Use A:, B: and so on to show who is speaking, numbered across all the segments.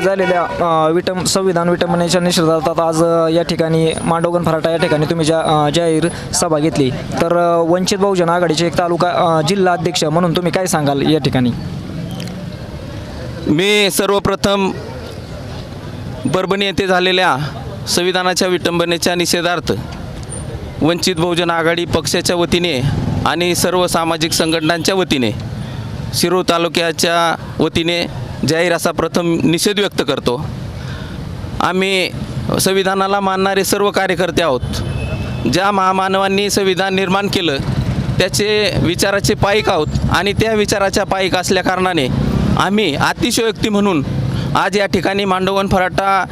A: येथे झालेल्या विटम संविधान विटंबनेच्या निषेधार्थ आज या ठिकाणी मांडवगण फराटा या ठिकाणी तुम्ही ज्या जाहीर सभा घेतली. तर वंचित बहुजन आघाडीचे एक तालुका जिल्हा अध्यक्ष म्हणून तुम्ही काय सांगाल या ठिकाणी?
B: मी सर्वप्रथम परभणी येथे झालेल्या संविधानाच्या विटंबनेच्या निषेधार्थ वंचित बहुजन आघाडी पक्षाच्या वतीने आणि सर्व सामाजिक संघटनांच्या वतीने शिरूर तालुक्याच्या वतीने जाहीर असा प्रथम निषेध व्यक्त करतो. आम्ही संविधानाला मानणारे सर्व कार्यकर्ते आहोत. ज्या महामानवांनी संविधान निर्माण केलं त्याचे विचाराचे पायिक आहोत आणि त्या विचाराच्या पायिक असल्याकारणाने आम्ही अतिशयोक्ती म्हणून आज या ठिकाणी मांडवण फराटा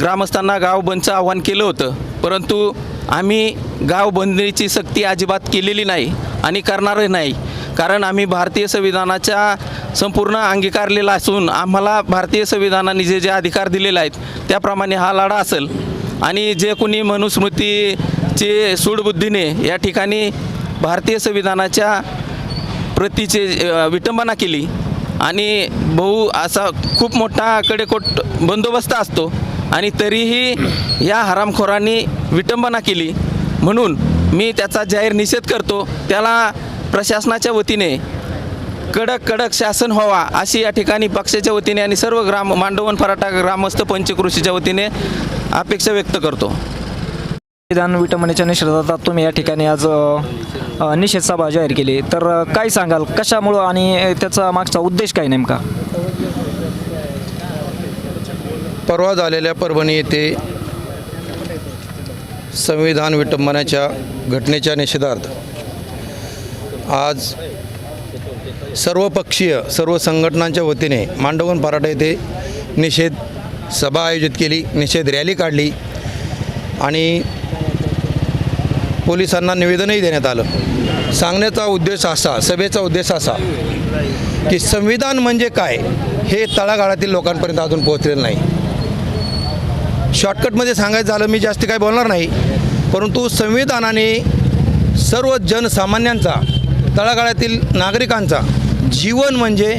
B: ग्रामस्थांना गाव बंदचं आव्हान केलं होतं. परंतु आम्ही गाव बंदीची सक्ती अजिबात केलेली नाही आणि करणारही नाही. कारण आम्ही भारतीय संविधानाच्या संपूर्ण अंगीकारलेला असून आम्हाला भारतीय संविधानाने जे जे अधिकार दिलेले आहेत त्याप्रमाणे हा लढा असेल. आणि जे कोणी मनुस्मृतीचे सूडबुद्धीने या ठिकाणी भारतीय संविधानाच्या प्रतीचे विटंबना केली आणि बहु असा खूप मोठा कडेकोट बंदोबस्त असतो आणि तरीही या हरामखोरांनी विटंबना केली. म्हणून मी त्याचा जाहीर निषेध करतो. त्याला प्रशासनाच्या वतीने कडक कडक शासन व्हावा अशी या ठिकाणी पक्षाच्या वतीने आणि सर्व ग्राम मांडवण फराटा ग्रामस्थ पंचकृषीच्या वतीने अपेक्षा व्यक्त करतो.
A: संविधान विटंबनेच्या निषेधार्थ तुम्ही या ठिकाणी आज निषेध सभा जाहीर केली. तर काय सांगाल? कशामुळं आणि त्याचा मागचा उद्देश काय नेमका?
C: परवा झालेल्या परभणी येथे संविधान विटंबनाच्या घटनेच्या निषेधार्थ आज सर्वपक्षीय सर्व संघटनांच्या वतीने मांडवगण पराठा येथे निषेध सभा आयोजित केली निषेध रॅली काढली आणि पोलिसांना निवेदनही देण्यात आलं. सांगण्याचा उद्देश असा सभेचा उद्देश असा की संविधान म्हणजे काय हे तळागाळातील लोकांपर्यंत अजून पोहोचलेलं नाही. शॉर्टकटमध्ये सांगायचं झालं मी जास्त काय बोलणार नाही परंतु संविधानाने सर्व जनसामान्यांचा तळागाळातील नागरिकांचा जीवन म्हणजे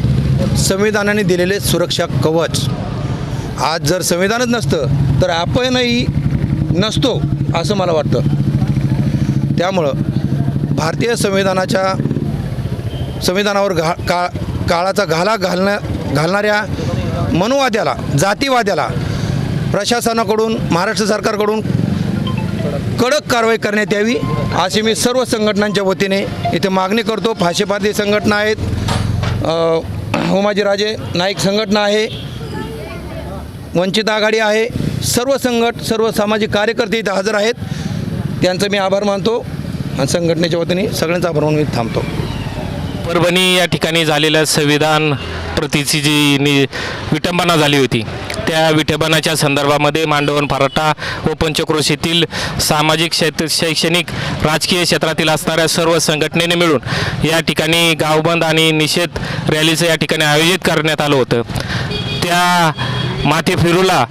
C: संविधानाने दिलेले सुरक्षा कवच. आज जर संविधानच नसतं तर आपणही नसतो असं मला वाटतं. त्यामुळं भारतीय संविधानाच्या संविधानावर घा का काळाचा घाला घालण्या घालणाऱ्या मनुवाद्याला जातीवाद्याला प्रशासनाकडून महाराष्ट्र सरकारकडून कडक कारवाई करण्यात यावी अशी मी सर्व संघटनांच्या वतीने इथे मागणी करतो. फाशीपाती संघटना आहेत उमाजीराजे नाईक संघटना आहे वंचित आघाडी आहे सर्व संघट सर्व सामाजिक कार्यकर्ते इथे हजर आहेत. त्यांचं मी आभार मानतो आणि संघटनेच्या वतीने सगळ्यांचा आभार मानून मी थांबतो.
D: परभणी या ठिकाणी झालेल्या संविधान प्रतीची जी नि विटंबना झाली होती त्या विटंबनाच्या संदर्भामध्ये मांडवण फराटा व पंचक्रोशीतील सामाजिक क्षेत्र शैक्षणिक राजकीय क्षेत्रातील असणाऱ्या सर्व संघटनेने मिळून या ठिकाणी गावबंद आणि निषेध रॅलीचं या ठिकाणी आयोजित करण्यात आलं होतं. त्या माथे फिरूला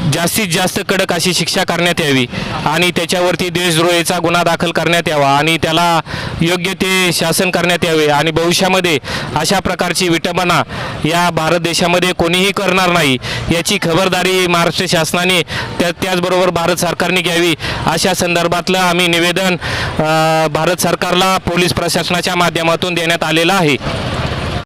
D: जास्तीत जास्त कडक अशी शिक्षा करण्यात यावी आणि त्याच्यावरती देशद्रोहीचा गुन्हा दाखल करण्यात यावा आणि त्याला योग्य ते शासन करण्यात यावे आणि भविष्यामध्ये अशा प्रकारची विटंबना या भारत देशामध्ये कोणीही करणार नाही याची खबरदारी महाराष्ट्र शासनाने त्या त्याचबरोबर भारत सरकारने घ्यावी अशा संदर्भातलं आम्ही निवेदन भारत सरकारला पोलीस प्रशासनाच्या माध्यमातून देण्यात आलेलं आहे.